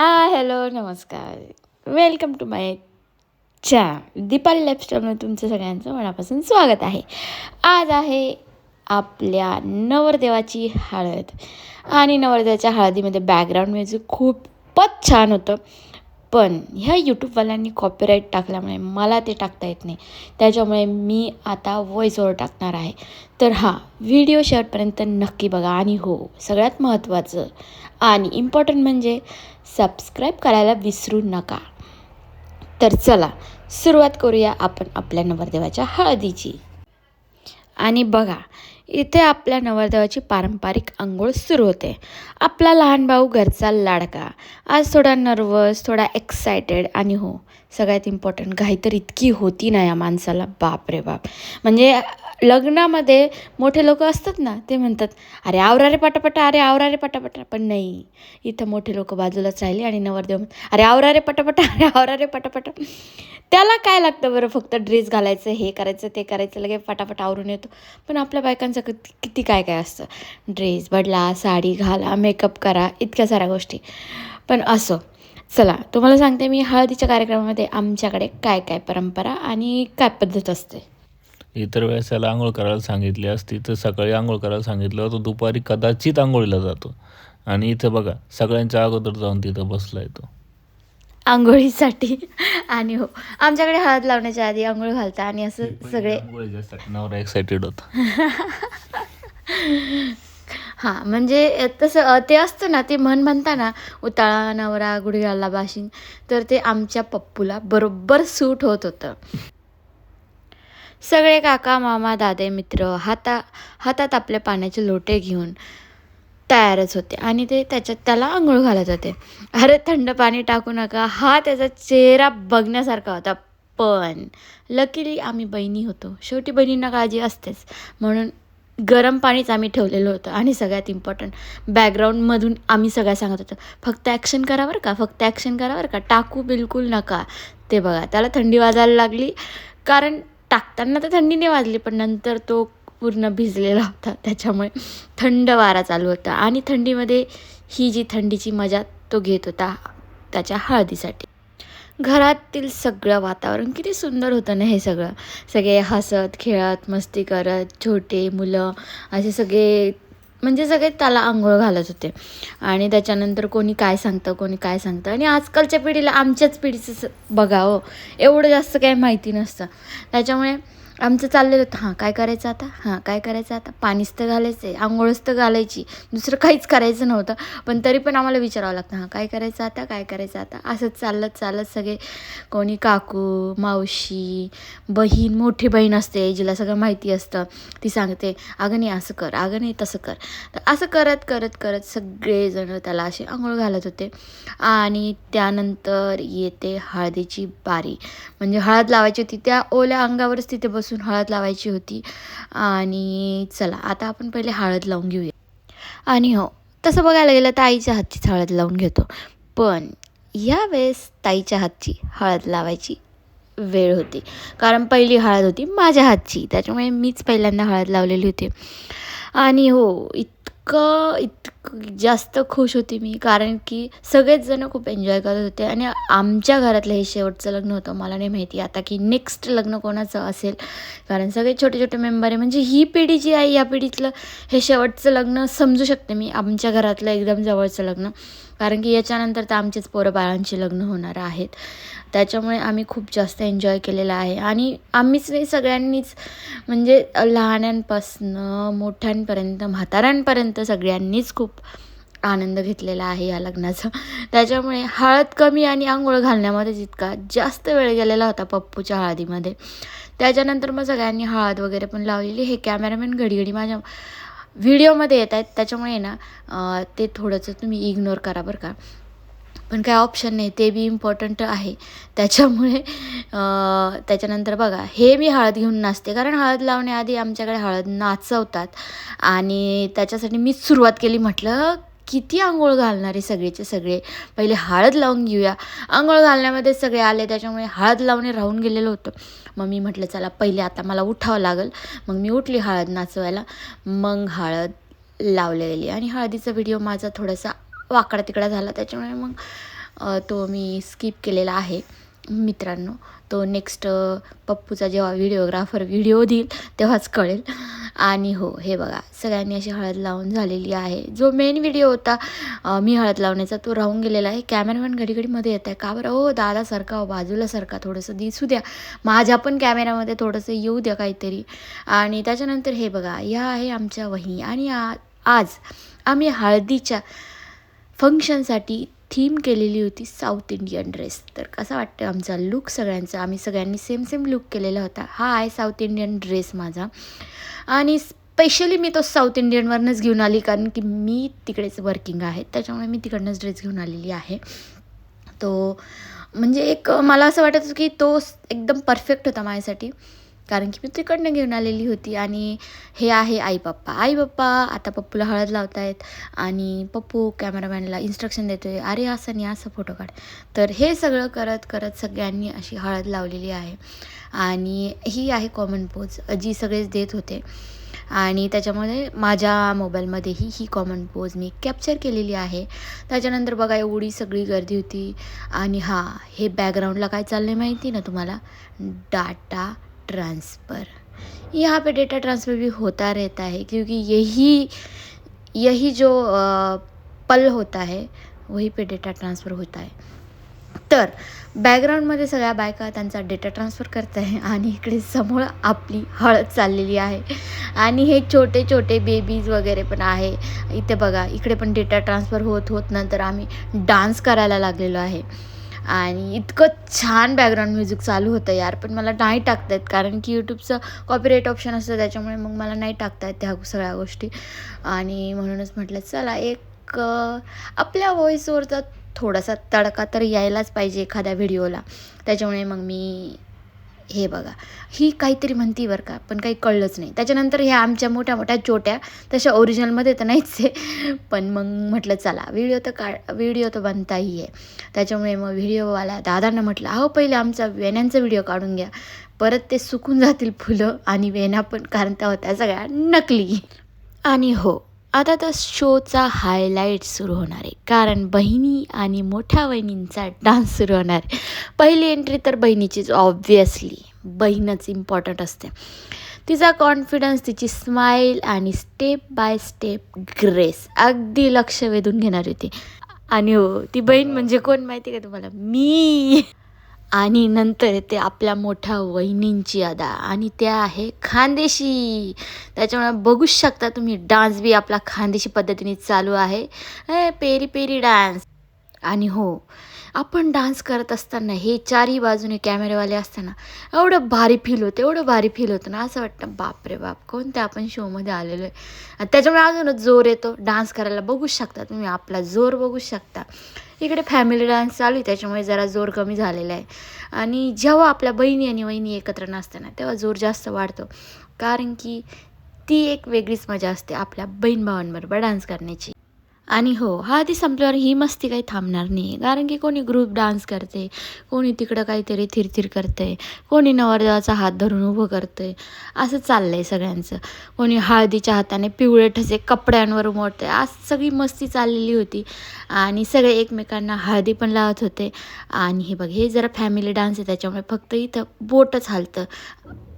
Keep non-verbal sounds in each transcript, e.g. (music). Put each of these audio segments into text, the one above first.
आ hello नमस्कार. Welcome to my चा दीपाली लाईफस्टाईलमध्ये तुमचं सगळ्यांचं मनापासून स्वागत आहे. आज आहे आपल्या नवरदेवाची हळद. आणि नवरदेवाच्या हळदीमध्ये बॅकग्राऊंड म्युझिक खूपच छान होतं. पण ह्या यूट्यूबवाल्यांनी कॉपीराईट टाकल्यामुळे मला ते टाकता येत नाही. त्याच्यामुळे मी आता व्हॉईस ओव्हर टाकणार आहे. तर हा व्हिडिओ शेवटपर्यंत नक्की बघा. आणि हो सगळ्यात महत्त्वाचं आणि इम्पॉर्टंट म्हणजे सबस्क्राईब करायला विसरू नका. तर चला सुरुवात करूया आपण आपल्या नवरदेवाच्या हळदीची. आणि बघा इथे आपल्या नवरदेवाची पारंपरिक आंघोळ सुरू होते. आपला लहान भाऊ घरचा लाडका. आज थोडा नर्वस थोडा एक्सायटेड आणि हो सगळ्यात इम्पॉर्टंट घाई तर इतकी होती ना या माणसाला. बाप रे बाप. म्हणजे लग्नामध्ये मोठे लोक असतात ना ते म्हणतात अरे आवरा रे पटापटा अरे आवरा रे पटापटा. पण नाही. इथं मोठे लोक बाजूलाच राहिले आणि नवरदेव अरे आवरा रे पटापटा अरे आवरा रे पटापटा. त्याला काय लागतं बरं फक्त ड्रेस घालायचं हे करायचं ते करायचं लगे पटापट आवरून येतो. पण आपल्या बायकांचं किती किती काय काय असतं? ड्रेस बदला साडी घाला मेकअप करा इतक्या साऱ्या गोष्टी. पण असं चला तुम्हाला सांगते मी हळदीच्या कार्यक्रमामध्ये आमच्याकडे काय काय परंपरा आणि काय पद्धत असते? इतर वेळेस त्याला आंघोळ करायला सांगितली असती तर सकाळी आंघोळ करायला सांगितलं तो दुपारी कदाचित आंघोळीला जातो. आणि इथं बघा सगळ्यांच्या अगोदर जाऊन तिथं बसला तो. आंघोळीसाठी. आणि हो आमच्याकडे हळद लावण्याच्या आधी आंघोळ घालता आणि असं सगळे नवरा एक्साइटेड होता. (laughs) हां म्हणजे तसं ते असतं ना ते म्हण म्हणता ना उताळा नवरा गुडघ्याला बाशिंग. तर ते आमच्या पप्पूला बरोबर सूट होत होतं. सगळे काका मामा दादे मित्र हाता हातात आपले पाण्याचे लोटे घेऊन तयारच होते आणि ते त्याच्यात त्याला आंघोळ घालत होते. अरे थंड पाणी टाकू नका. हा त्याचा चेहरा बघण्यासारखा होता. पण लकीली आम्ही बहिणी होतो. शेवटी बहिणींना काळजी असतेच. म्हणून गरम पाणीच आम्ही ठेवलेलं होतं. आणि सगळ्यात इम्पॉर्टंट बॅकग्राऊंडमधून आम्ही सगळ्या सांगत होतो. फक्त ॲक्शन करा बरं का? फक्त ॲक्शन करा बरं का? टाकू बिलकुल नका. ते बघा त्याला थंडी वाजायला लागली. कारण टाकताना तर थंडीने वाजली पण नंतर तो पूर्ण भिजलेला होता. त्याच्यामुळे थंड वारा चालू होता. आणि थंडीमध्ये ही जी थंडीची मजा तो घेत होता त्याच्या हळदीसाठी. घरातील सगळं वातावरण किती सुंदर होतं ना हे सगळं. सगळे हसत खेळत मस्ती करत छोटे मुलं असे सगळे म्हणजे सगळे त्याला आंघोळ घालत होते. आणि त्याच्यानंतर कोणी काय सांगतं कोणी काय सांगतं. आणि आजकालच्या पिढीला आमच्याच पिढीचं बघावं हो, एवढं जास्त काही माहिती नसतं. त्याच्यामुळे आमचं चाललेलं होतं. हां काय करायचं आता? हां काय करायचं आता? पाणीच तर घालायचं आहे आंघोळच तर घालायची. दुसरं काहीच करायचं नव्हतं. पण तरी पण आम्हाला विचारावं लागतं हां काय करायचं आता? काय करायचं आता? असंच चाललं चालत सगळे कोणी काकू मावशी बहीण मोठी बहीण असते जिला सगळं माहिती असतं. ती सांगते अगं नाही असं कर अगं नाही तसं कर. तर असं करत करत करत सगळेजण त्याला असे आंघोळ घालत होते. आणि त्यानंतर येते हळदीची बारी. म्हणजे हळद लावायची होती त्या ओल्या अंगावरच तिथे बसून हळद लावायची होती. आणि चला आता आपण पहिले हळद लावून घेऊया. आणि हो तसं बघायला गेलं तर आईच्या हातचीच हळद लावून घेतो. पण यावेळेस ताईच्या हातची हळद लावायची वेळ होती. कारण पहिली हळद होती माझ्या हातची. त्याच्यामुळे मीच पहिल्यांदा हळद लावलेली होती. आणि हो इतकं इतकं जास्त खुश होती मी कारण की सगळेच जण खूप एन्जॉय करत होते आणि आमच्या घरातलं हे शेवटचं लग्न होतं मला नाही माहिती आता की नेक्स्ट लग्न कोणाचं असेल. कारण सगळे छोटे छोटे मेंबर आहे म्हणजे ही पिढी जी आहे या पिढीतलं हे शेवटचं लग्न समजू शकते मी आमच्या घरातलं एकदम जवळचं लग्न. कारण की याच्यानंतर तर आमचेच पोरं बाळांची लग्न होणार आहेत. त्याच्यामुळे आम्ही खूप जास्त एन्जॉय केलेला आहे. आणि आम्हीच नाही सगळ्यांनीच म्हणजे लहानांपासनं मोठ्यांपर्यंत म्हाताऱ्यांपर्यंत सगळ्यांनीच खूप आनंद घेतलेला आहे या लग्नाचा. त्याच्यामुळे हळद कमी आणि आंघोळ घालण्यामध्ये जितका जास्त वेळ गेलेला होता पप्पूच्या हळदीमध्ये त्याच्यानंतर मग सगळ्यांनी हळद वगैरे पण लावलेली. हे कॅमेरामॅन घडी माझ्या व्हिडिओमध्ये येत आहेत. त्याच्यामुळे ना ते थोडंसं तुम्ही इग्नोर करा बरं का. पण काय ऑप्शन नाही ते बी इम्पॉर्टंट आहे. त्याच्यामुळे त्याच्यानंतर बघा हे मी हळद घेऊन नाचते. कारण हळद लावण्याआधी आमच्याकडे हळद नाचवतात. आणि त्याच्यासाठी मीच सुरुवात केली म्हटलं किती आंघोळ घालणारे सगळेचे सगळे? पहिले हळद लावून घेऊया. आंघोळ घालण्यामध्ये सगळे आले त्याच्यामुळे हळद लावणे राहून गेलेलं होतं. मग मी म्हटलं चला पहिले आता मला उठावं लागेल. मग मी उठली हळद नाचवायला. मग हळद लावलेली. आणि हळदीचा व्हिडिओ माझा थोडासा वाकडा तिकडा झाला. त्याच्यामुळे मग तो मी स्किप केलेला आहे मित्रांनो. तो नेक्स्ट पप्पूचा जेव्हा व्हिडिओग्राफर व्हिडिओ देईल तेव्हाच कळेल. आणि हो हे बघा सगळ्यांनी अशी हळद लावून झालेली आहे. जो मेन व्हिडिओ होता मी हळद लावण्याचा तो राहून गेलेला आहे. कॅमेरामॅन घडी घडीमध्ये येत आहे. का बरं? हो दादा सरका हो बाजूला सरका थोडंसं दिसू द्या. माझ्या पण कॅमेऱ्यामध्ये थोडंसं येऊ द्या काहीतरी. आणि त्याच्यानंतर हे बघा ह्या आहे आमच्या वही आणि आ- आज आम्ही हळदीच्या फंक्शनसाठी थीम केलेली होती साऊथ इंडियन ड्रेस. तर कसा वाटतं आमचा लुक सगळ्यांचा? आम्ही सगळ्यांनी सेम सेम लुक केलेला होता. हा आहे साऊथ इंडियन ड्रेस माझा. आणि स्पेशली मी तो साऊथ इंडियनवरनंच घेऊन आली कारण की मी तिकडेच वर्किंग आहे. त्याच्यामुळे मी तिकडनंच ड्रेस घेऊन आलेली आहे. तो म्हणजे एक मला असं वाटत होतं की तो एकदम परफेक्ट होता माझ्यासाठी. कारण की मी तिकडनं घेऊन आलेली होती आणि हे आहे आई पप्पा आई पप्पा आता पप्पूला हळद लावत आहेत आणि पप्पू कॅमेरामॅनला इन्स्ट्रक्शन देतो आहे अरे असं नाही असं फोटो काढ. तर हे सगळं करत करत सगळ्यांनी अशी हळद लावलेली आहे. आणि ही आहे कॉमन पोज जी सगळेच देत होते. आणि त्याच्यामध्ये माझ्या मोबाईलमध्येही ही कॉमन पोज मी कॅप्चर केलेली आहे. त्याच्यानंतर बघा एवढी सगळी गर्दी होती. आणि हां हे बॅकग्राऊंडला काय चाललं आहे माहिती ना तुम्हाला? Data transfer. यहाँ पे डेटा ट्रांसफ़र भी होता रहता है क्योंकि यही यही जो पल होता है वही पे डेटा ट्रांसफ़र होता है. तर बॅकग्राऊंडमध्ये सगळ्या बायका त्यांचा डेटा ट्रान्सफर करत आहे आणि इकडे समोर आपली हळद चाललेली आहे. आणि हे छोटे छोटे बेबीज वगैरे पण आहे. इथे बघा इकडे पण डेटा ट्रान्सफर होत होत नंतर आम्ही डान्स करायला लागलेलो आहे. आणि इतकं छान बॅकग्राऊंड म्युझिक चालू होतं यार. पण मला नाही टाकता येत कारण की यूट्यूबचं कॉपीराईट ऑप्शन असतं त्याच्यामुळे मग मला नाही टाकता येत त्या सगळ्या गोष्टी. आणि म्हणूनच म्हटलं चला एक आपल्या व्हॉईसवरचा थोडासा तडका तर यायलाच पाहिजे एखाद्या व्हिडिओला त्याच्यामुळे मग मी हे बघा. ही काहीतरी म्हणती बरं का पण काही कळलंच नाही. त्याच्यानंतर ह्या आमच्या मोठ्या मोठ्या चोट्या तशा ओरिजिनलमध्ये तर नाहीच आहे. पण मग म्हटलं चला व्हिडिओ तर का व्हिडिओ तर बनताही आहे. त्याच्यामुळे मग व्हिडिओवाला दादांना म्हटलं अहो पहिले आमचा वेण्यांचा व्हिडिओ काढून घ्या. परत ते सुकून जातील फुलं आणि वेण्या पण कारण त्या होत्या सगळ्या नकली. आणि हो आता तर शोचा हायलाईट सुरू होणार आहे. कारण बहिणी आणि मोठ्या बहिणींचा डान्स सुरू होणार आहे. पहिली एंट्री तर बहिणीचीच ऑब्वियसली बहीणच इम्पॉर्टंट असते. तिचा कॉन्फिडन्स तिची स्माईल आणि स्टेप बाय स्टेप ग्रेस अगदी लक्ष वेधून घेणारी होती. आणि हो ती बहीण म्हणजे कोण माहिती का तुम्हाला? मी. आणि नंतर ते आपल्या मोठ्या वहिनींची अदा. आणि त्या आहे खानदेशी. त्याच्यामुळे बघूच शकता तुम्ही डान्स बी आपला खानदेशी पद्धतीने चालू आहे. पेरी पेरी डान्स आणि हो आपण डान्स करत असताना हे चारही बाजूने कॅमेरेवाले असताना एवढं भारी फील होतं एवढं भारी फील होतं ना. असं वाटतं बापरे बाप कोणत्या आपण शोमध्ये आलेलो आहे. त्याच्यामुळे अजूनच जोर येतो डान्स करायला. बघूच शकता तुम्ही आपला जोर बघू शकता. इकडे फॅमिली डान्स चालू आहे त्याच्यामुळे जरा जोर कमी झालेला आहे. आणि जेव्हा आपल्या बहिणी आणि वहिनी एकत्र नसताना तेव्हा जोर जास्त वाढतो. कारण की ती एक वेगळीच मजा असते आपल्या बहीण भावांबरोबर डान्स करण्याची. आणि हो हा आधी संपल्यावर ही मस्ती काही थांबणार नाही कारण की कोणी ग्रुप डान्स करते कोणी तिकडं काहीतरी थिरथिर करते कोणी नवरदेवाचा हात धरून उभं करते असं चाललं आहे सगळ्यांचं. कोणी हळदीच्या हाताने पिवळे ठसे कपड्यांवर मोडते आज सगळी मस्ती चाललेली होती. आणि सगळे एकमेकांना हळदी पण लावत होते. आणि हे बघ हे जरा फॅमिली डान्स आहे त्याच्यामुळे फक्त इथं बोटच हालतं.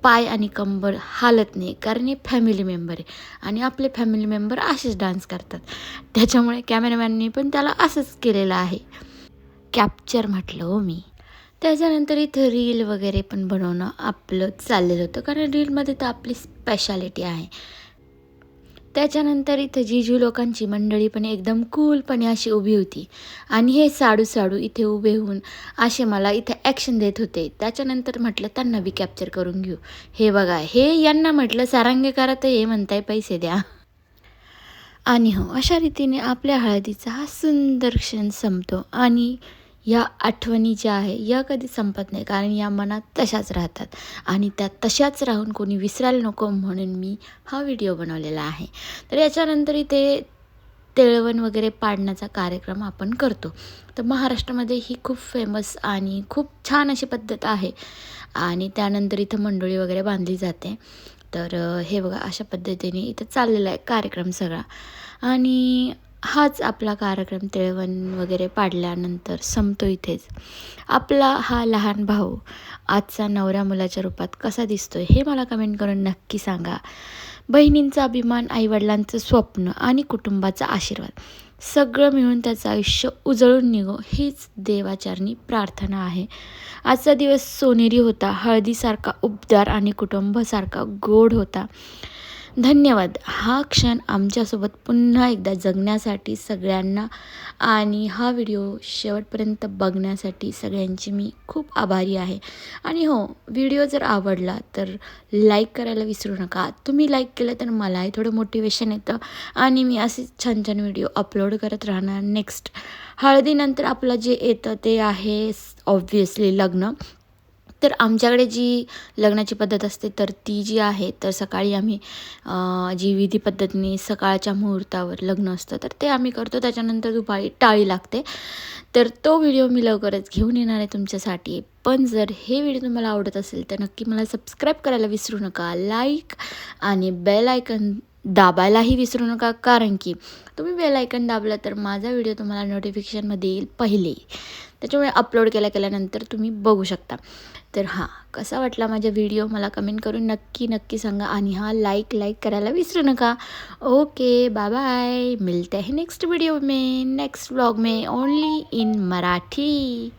पाय आणि कंबर हालत नाही कारण हे फॅमिली मेंबर आहे. आणि आपले फॅमिली मेंबर असेच डान्स करतात. त्याच्यामुळे कॅमेरामॅननी पण त्याला असंच केलेलं आहे. कॅप्चर म्हटलं हो मी. त्याच्यानंतर इथं रील वगैरे पण बनवणं आपलं चाललेलं होतं. कारण रीलमध्ये तर आपली स्पेशालिटी आहे. त्याच्यानंतर इथं जिजू लोकांची मंडळी पण एकदम कूलपणे अशी उभी होती. आणि हे साडू साडू इथे उभे होऊन असे मला इथे ॲक्शन देत होते. त्याच्यानंतर म्हटलं त्यांना बी कॅप्चर करून घेऊ. हे बघा हे यांना म्हटलं सारंगे करा तर हे म्हणताय पैसे द्या. आणि हो अशा रीतीने आपल्या हळदीचा हा सुंदर क्षण संपतो. आणि या आठवणी ज्या आहे या कधी संपत नाही. कारण या मनात तशाच राहतात. आणि त्या तशाच राहून कोणी विसरायला नको म्हणून मी हा व्हिडिओ बनवलेला आहे. तर याच्यानंतर इथे तेळवण वगैरे पाडण्याचा कार्यक्रम आपण करतो. तर महाराष्ट्रामध्ये ही खूप फेमस आणि खूप छान अशी पद्धत आहे. आणि त्यानंतर इथं मंडोळी वगैरे बांधली जाते. तर हे बघा अशा पद्धतीने इथं चाललेला आहे कार्यक्रम सगळा. आणि हाच आपला कार्यक्रम तिळवण वगैरे पाडल्यानंतर संपतो इथेच. आपला हा लहान भाऊ आजचा नवऱ्या मुलाच्या रूपात कसा दिसतोय हे मला कमेंट करून नक्की सांगा. बहिणींचा अभिमान आईवडिलांचं स्वप्न आणि कुटुंबाचा आशीर्वाद सगळं मिळून त्याचं आयुष्य उजळून निघो हीच देवाचारणी प्रार्थना आहे. आजचा दिवस सोनेरी होता हळदीसारखा उबदार आणि कुटुंबासारखा गोड होता. धन्यवाद. हा क्षण आमच्यासोबत पुन्हा एकदा जगण्यासाठी सगळ्यांना आणि हा व्हिडिओ शेवटपर्यंत बघण्यासाठी सगळ्यांची मी खूप आभारी आहे. आणि हो व्हिडिओ जर आवडला तर लाईक करायला विसरू नका. तुम्ही लाईक केलं तर मलाही थोडं मोटिवेशन येतं आणि मी असे छान छान व्हिडिओ अपलोड करत राहणार नेक्स्ट. हळदीनंतर आपलं जे येतं ते आहे ऑब्व्हियसली लग्न. तर आमच्याकडे जी लग्नाची पद्धत असते तर ती जी आहे तर सकाळी आम्ही जी विधी पद्धतीने सकाळच्या मुहूर्तावर लग्न असतं तर ते आम्ही करतो. त्याच्यानंतर दुपारी टाळी लागते. तर तो व्हिडिओ मी लवकरच घेऊन येणार आहे तुमच्यासाठी. पण जर हे व्हिडिओ तुम्हाला आवडत असेल तर नक्की मला सबस्क्राईब करायला विसरू नका. लाईक आणि बेल आयकन दाबायलाही विसरू नका कारण की तुम्ही बेल आयकन दाबलं तर माझा व्हिडिओ तुम्हाला नोटिफिकेशनमध्ये येईल पहिले. त्याच्यामुळे अपलोड केल्या केल्यानंतर तुम्ही बघू शकता. तर हां कसा वाटला माझा व्हिडिओ मला कमेंट करून नक्की नक्की सांगा आणि हां लाईक लाईक करायला विसरू नका. ओके बाय बाय मिलते हैं नेक्स्ट व्हिडिओ में नेक्स्ट व्लॉग में ओनली इन मराठी.